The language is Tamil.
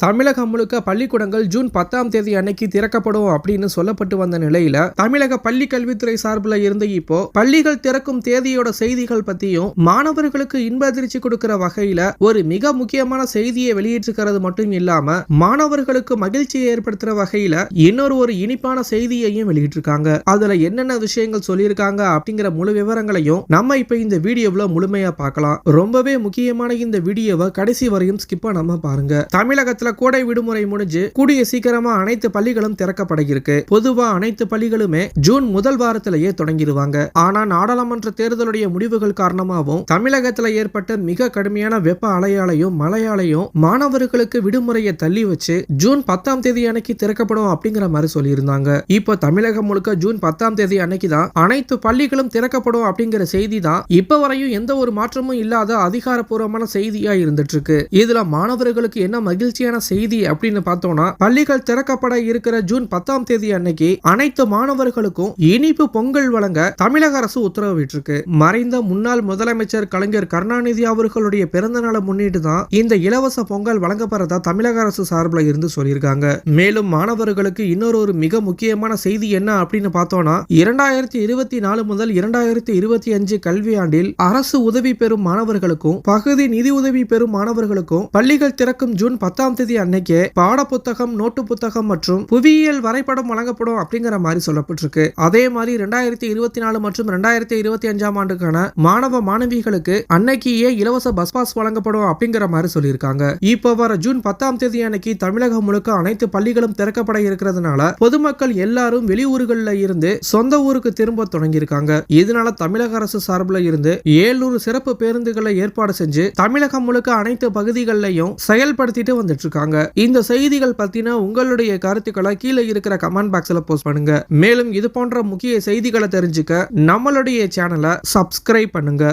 தமிழகம் முழுக்க பள்ளிக்கூடங்கள் ஜூன் பத்தாம் தேதி அன்னைக்கு திறக்கப்படும் அப்படின்னு சொல்லப்பட்டு வந்த நிலையில தமிழக பள்ளி கல்வித்துறை சார்பில் இருந்து இப்போ பள்ளிகள் திறக்கும் தேதியோட செய்திகள் பத்தியும் மாணவர்களுக்கு இன்ப அதிர்ச்சி கொடுக்கிற வகையில ஒரு மிக முக்கியமான செய்தியை வெளியிட்டிருக்கிறது மட்டும் இல்லாம மாணவர்களுக்கு மகிழ்ச்சியை ஏற்படுத்துற வகையில இன்னொரு ஒரு இனிப்பான செய்தியையும் வெளியிட்டிருக்காங்க. அதுல என்னென்ன விஷயங்கள் சொல்லியிருக்காங்க அப்படிங்கிற முழு விவரங்களையும் நம்ம இப்ப இந்த வீடியோவில் முழுமையா பார்க்கலாம். ரொம்பவே முக்கியமான இந்த வீடியோவை கடைசி வரையும் ஸ்கிப் பண்ணாம பாருங்க. தமிழகத்துல கோடை விடுமுறை முடிஞ்சு கூடிய சீக்கிரமா அனைத்து பள்ளிகளும் திறக்கப்பட இருக்கு பொதுவா அனைத்து பள்ளிகளுமே ஜூன் முதல் வாரத்திலேயே தொடங்கிடுவாங்க. ஆனா நாடாளுமன்ற தேர்தலுடைய முடிவுகள் காரணமாகவும் தமிழகத்துல ஏற்பட்ட மிக கடுமையான வெப்ப அலையாலையும் மழையாலையும் மாணவர்களுக்கு விடுமுறையை தள்ளி வச்சு ஜூன் பத்தாம் தேதி அன்னைக்கு திறக்கப்படும் அப்படிங்கிற மாதிரி சொல்லியிருந்தாங்க. இப்போ தமிழகம் முழுக்க ஜூன் பத்தாம் தேதி அன்னைக்கு தான் அனைத்து பள்ளிகளும் திறக்கப்படும் அப்படிங்கிற செய்தி தான் இப்ப வரையும் எந்த ஒரு மாற்றமும் இல்லாத அதிகாரப்பூர்வமான செய்தியா இருந்துட்டு இருக்கு. இதுல மாணவர்களுக்கு என்ன மகிழ்ச்சியான செய்தி அப்படின்னு பார்த்தோம்னா பள்ளிகள் திறக்கப்பட இருக்கிற ஜூன் பத்தாம் தேதி அன்னைக்கு அனைத்து மாணவர்களுக்கும் இனிப்பு பொங்கல் வழங்க தமிழக அரசு உத்தரவிட்டிருக்கு. மறைந்த முன்னாள் முதலமைச்சர் கலைஞர் கருணாநிதி அவர்களுடைய பிறந்த நாளை முன்னிட்டு தான் இந்த இலவச பொங்கல் வழங்கப்படுறதா தமிழக அரசு சார்பில் இருந்து சொல்லியிருக்காங்க. மேலும் மாணவர்களுக்கு இன்னொரு ஒரு மிக முக்கியமான செய்தி என்ன அப்படின்னு பார்த்தோம்னா இரண்டாயிரத்தி இருபத்தி நாலு முதல் இரண்டாயிரத்தி இருபத்தி அஞ்சு கல்வியாண்டில் அரசு உதவி பெறும் மாணவர்களுக்கும் பகுதி நிதி உதவி பெறும் மாணவர்களுக்கும் பள்ளிகள் திறக்கும் ஜூன் பத்தாம் தேதி அன்னைக்கே பாட புத்தகம் நோட்டு புத்தகம் மற்றும் புவியியல் வரைபடம் வழங்கப்படும் அப்படிங்கிற மாதிரி சொல்லப்பட்டிருக்கு. அதே மாதிரி ரெண்டாயிரத்தி இருபத்தி நாலு மற்றும் ரெண்டாயிரத்தி இருபத்தி அஞ்சாம் ஆண்டுக்கான மாணவ மாணவிகளுக்கு அன்னைக்கே இலவச பஸ் பாஸ் வழங்கப்படும் அப்படிங்கிற மாதிரி சொல்லியிருக்காங்க. இப்போ வர ஜூன் பத்தாம் தேதி அன்னைக்கு தமிழகம் முழுக்க அனைத்து பள்ளிகளும் திறக்கப்பட இருக்கிறதுனால பொதுமக்கள் எல்லாரும் வெளியூர்களில் இருந்து சொந்த ஊருக்கு திரும்ப தொடங்கியிருக்காங்க. இதனால தமிழக அரசு சார்பில் இருந்து ஏழ்நூறு சிறப்பு பேருந்துகளை ஏற்பாடு செஞ்சு தமிழகம் முழுக்க அனைத்து பகுதிகளிலையும் செயல்படுத்திட்டு வந்துட்டு இருக்காங்க. இருக்காங்க இந்த செய்திகள் பத்தின உங்களுடைய கருத்துக்களை கீழே இருக்கிற கமெண்ட் பாக்ஸ்ல போஸ்ட் பண்ணுங்க. மேலும் இது போன்ற முக்கிய செய்திகளை தெரிஞ்சுக்க நம்மளுடைய சேனலை சப்ஸ்கிரைப் பண்ணுங்க.